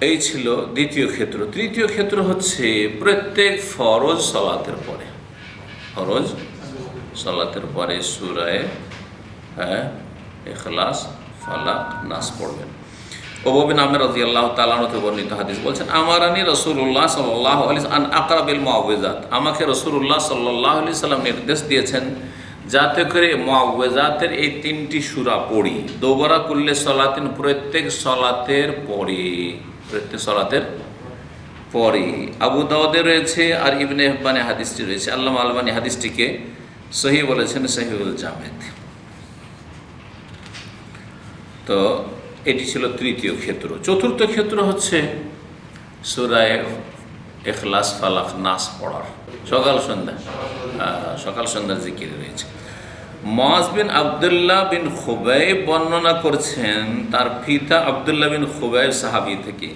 এই ছিল দ্বিতীয় ক্ষেত্র। তৃতীয় ক্ষেত্র হচ্ছে প্রত্যেক ফরজ সলাতের পরে। ফরজ সলাতের পরে সুরায় হ্যাঁ এখলাস ফালাক, নাস পড়বেন। ওবিন আমের রাজি আল্লাহ তালানতে বর্ণিত হাদিস বলছেন, আমারানি রসুল্লাহ সাল্লাহ আলি আন আকরাবিল মুআওয়াজাত। আমাকে রসুল্লাহ সাল্লাহ আলি সাল্লাম নির্দেশ দিয়েছেন যাতে করে মুআওয়াজাতের এই তিনটি সুরা পড়ি। দোবরা কুল্লে সলাতিন প্রত্যেক সলাতের পরে। প্রত্যেক সলাতের পরে আবু দাউদে রয়েছে আর ইবনে হেব্বানে হাদিসটি রয়েছে। আল্লাহ আলবানী হাদিসটিকে সহি বলেছেন সহিউল জামেদ। তো এটি ছিল তৃতীয় ক্ষেত্র। চতুর্থ ক্ষেত্র হচ্ছে সুরায় এখলাস ফালাক নাস পড়ার। সকাল সন্ধ্যা সকাল সন্ধ্যা জিকির রয়েছে। মজ বিন আবদুল্লাহ বিন খুবাইব বর্ণনা করছেন তার পিতা আবদুল্লাহ বিন খুবাইব সাহাবি থেকে।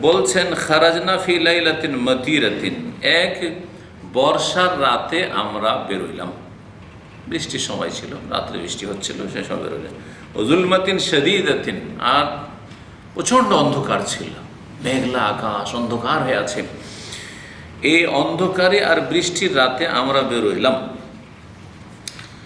বলছেন, খারাজনা ফি লাইলাতিন মতিরাতিন। এক বর্ষার রাতে আমরা বেরোইলাম। বৃষ্টির সময় ছিল, রাত্রে বৃষ্টি হচ্ছিল, সে সময় বেরোলেন ওজুলমাতিন শদীদাতিন। আর প্রচণ্ড অন্ধকার ছিল, মেঘলা আকাশ, অন্ধকার হয়ে আছে। এই অন্ধকারে আর বৃষ্টির রাতে আমরা বেরোইলাম।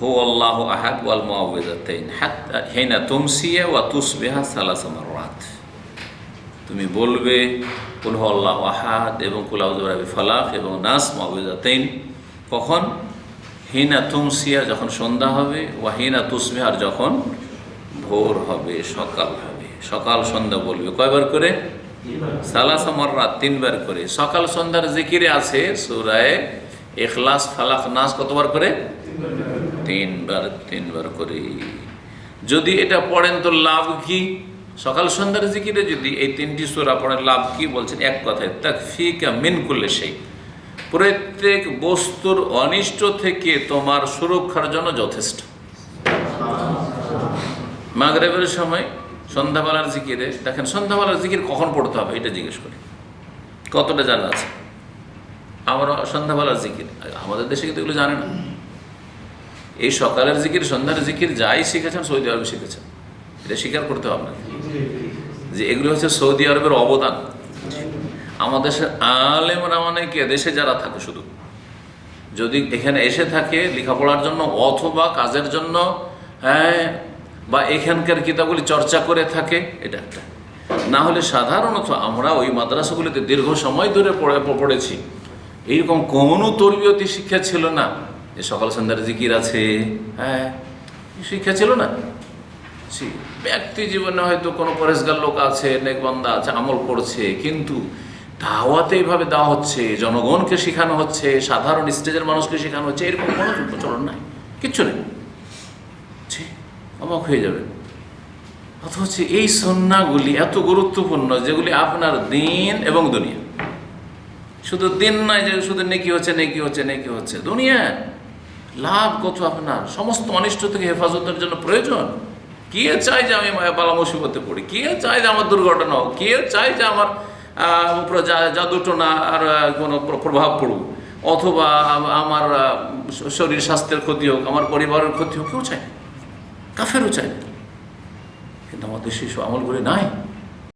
আল্লাহ হিনা তুমসিয়া মাররাত। তুমি বলবে আহাদ এবং ফালাক এবং নাস কখন? হিনা তুমসিয়া যখন সন্ধ্যা হবে, ওয়া হিনা তুসবিহার যখন ভোর হবে, সকাল হবে। সকাল সন্ধ্যা বলবে কয়বার করে? সালাসা মাররাত, তিনবার করে। সকাল সন্ধ্যার জিকিরে আছে সূরায়ে ইখলাস, ফালাক, নাস কতবার করে? তিনবার তিনবার করে। যদি এটা পড়েন তো লাভ কি? সকাল সন্ধ্যার জিকিরে যদি এই তিনটি সোরা পড়েন, লাভ কি বলছেন? এক কথায়, তাকফিকা মিন করলে সেই প্রত্যেক বস্তুর অনিষ্ট থেকে তোমার সুরক্ষার জন্য যথেষ্ট। মাগরেবের সময় সন্ধ্যাবেলার জিকিরে, দেখেন সন্ধ্যাবেলার জিকির কখন পড়তে হবে এটা জিজ্ঞেস করি। কতটা জানা আছে? আমরা সন্ধ্যাবেলার জিকির, আমাদের দেশে কিন্তু এগুলো জানে না। এই সকালের জিকির, সন্ধ্যার জিকির যাই শিখেছেন, সৌদি আরবে শিখেছেন। এটা স্বীকার করতে হবে না যে এগুলো হচ্ছে সৌদি আরবের অবদান। আমাদের আলেমরা মানে কে? দেশে যারা থাকে শুধু। যদি এখানে এসে থাকে লেখাপড়ার জন্য অথবা কাজের জন্য হ্যাঁ বা এখানকার কিতাবগুলি চর্চা করে থাকে, এটা একটা। না হলে সাধারণত আমরা ওই মাদ্রাসাগুলিতে দীর্ঘ সময় ধরে পড়ে, পড়েছি। এইরকম কোনো তরবিয়তি শিক্ষা ছিল না। যে সকাল সন্ধ্যার জিকির আছে হ্যাঁ শিক্ষা ছিল না। ব্যক্তি জীবনে হয়তো কোনো পরেশগার লোক আছে নেকবন্দা আছে, আমল করছে, কিন্তু দাওয়াতে এইভাবে দেওয়া হচ্ছে, জনগণকে শেখানো হচ্ছে, সাধারণ স্টেজের মানুষকে শেখানো হচ্ছে, এরকম কোনো প্রচলন নাই, কিচ্ছু নেই। জি অবাক হয়ে যাবে। অথচ এই সন্নাগুলি এত গুরুত্বপূর্ণ, যেগুলি আপনার দিন এবং দুনিয়া। শুধু দিন নয় যে শুধু নেকি হচ্ছে নেকি হচ্ছে নেকি হচ্ছে, দুনিয়া। লাভ কত আপনার? সমস্ত অনিষ্ট থেকে হেফাজতের জন্য প্রয়োজন? কে চায় যে আমি বালা মুসিবতে পড়ি? কে চায় যে আমার দুর্ঘটনা হোক? কে চায় যে আমার উপরে জাদুটোনা আর কোনো প্র- প্রভাব পড়ুক? অথবা আমার শরীর স্বাস্থ্যের ক্ষতি হোক, আমার পরিবারের ক্ষতি হোক, কেউ চায় কাফেরও না। কিন্তু আমাদের সেই আমলগুলি নাই।